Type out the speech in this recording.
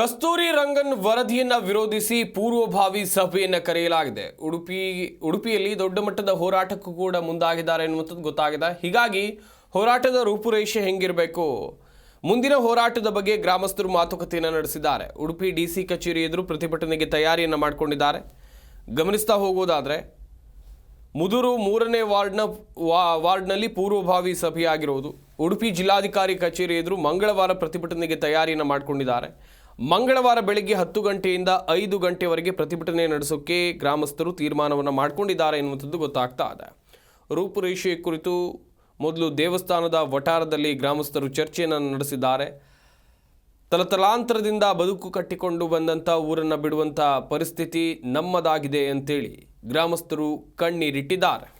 ಕಸ್ತೂರಿ ರಂಗನ್ ವರದಿಯನ್ನು ವಿರೋಧಿಸಿ ಪೂರ್ವಭಾವಿ ಸಭೆಯನ್ನ ಕರೆಯಲಾಗಿದೆ. ಉಡುಪಿ, ಉಡುಪಿಯಲ್ಲಿ ದೊಡ್ಡ ಮಟ್ಟದ ಹೋರಾಟಕ್ಕೂ ಕೂಡ ಮುಂದಾಗಿದ್ದಾರೆ ಎನ್ನುವಂಥದ್ದು ಗೊತ್ತಾಗಿದೆ. ಹೀಗಾಗಿ ಹೋರಾಟದ ರೂಪುರೇಷೆ ಹೆಂಗಿರಬೇಕು? ಮುಂದಿನ ಹೋರಾಟದ ಬಗ್ಗೆ ಗ್ರಾಮಸ್ಥರು ಮಾತುಕತೆಯನ್ನು ನಡೆಸಿದ್ದಾರೆ. ಉಡುಪಿ ಡಿ ಸಿ ಕಚೇರಿ ಎದುರು ಪ್ರತಿಭಟನೆಗೆ ತಯಾರಿಯನ್ನು ಮಾಡಿಕೊಂಡಿದ್ದಾರೆ. ಗಮನಿಸ್ತಾ ಹೋಗೋದಾದರೆ, ಮುದುರು ಮೂರನೇ ವಾರ್ಡ್ನ ವಾರ್ಡ್ನಲ್ಲಿ ಪೂರ್ವಭಾವಿ ಸಭೆಯಾಗಿರುವುದು ಉಡುಪಿ ಜಿಲ್ಲಾಧಿಕಾರಿ ಕಚೇರಿ ಎದುರು ಮಂಗಳವಾರ ಪ್ರತಿಭಟನೆಗೆ ತಯಾರಿಯನ್ನು ಮಾಡಿಕೊಂಡಿದ್ದಾರೆ. ಮಂಗಳವಾರ ಬೆಳಗ್ಗೆ ಹತ್ತು ಗಂಟೆಯಿಂದ ಐದು ಗಂಟೆವರೆಗೆ ಪ್ರತಿಭಟನೆ ನಡೆಸೋಕೆ ಗ್ರಾಮಸ್ಥರು ತೀರ್ಮಾನವನ್ನು ಮಾಡಿಕೊಂಡಿದ್ದಾರೆ ಎನ್ನುವಂಥದ್ದು ಗೊತ್ತಾಗ್ತಾ ಇದೆ. ರೂಪುರೇಷೆ ಕುರಿತು ಮೊದಲು ದೇವಸ್ಥಾನದ ವಠಾರದಲ್ಲಿ ಗ್ರಾಮಸ್ಥರು ಚರ್ಚೆಯನ್ನು ನಡೆಸಿದ್ದಾರೆ. ತಲತಲಾಂತರದಿಂದ ಬದುಕು ಕಟ್ಟಿಕೊಂಡು ಬಂದಂಥ ಊರನ್ನು ಬಿಡುವಂಥ ಪರಿಸ್ಥಿತಿ ನಮ್ಮದಾಗಿದೆ ಅಂತೇಳಿ ಗ್ರಾಮಸ್ಥರು ಕಣ್ಣೀರಿಟ್ಟಿದ್ದಾರೆ.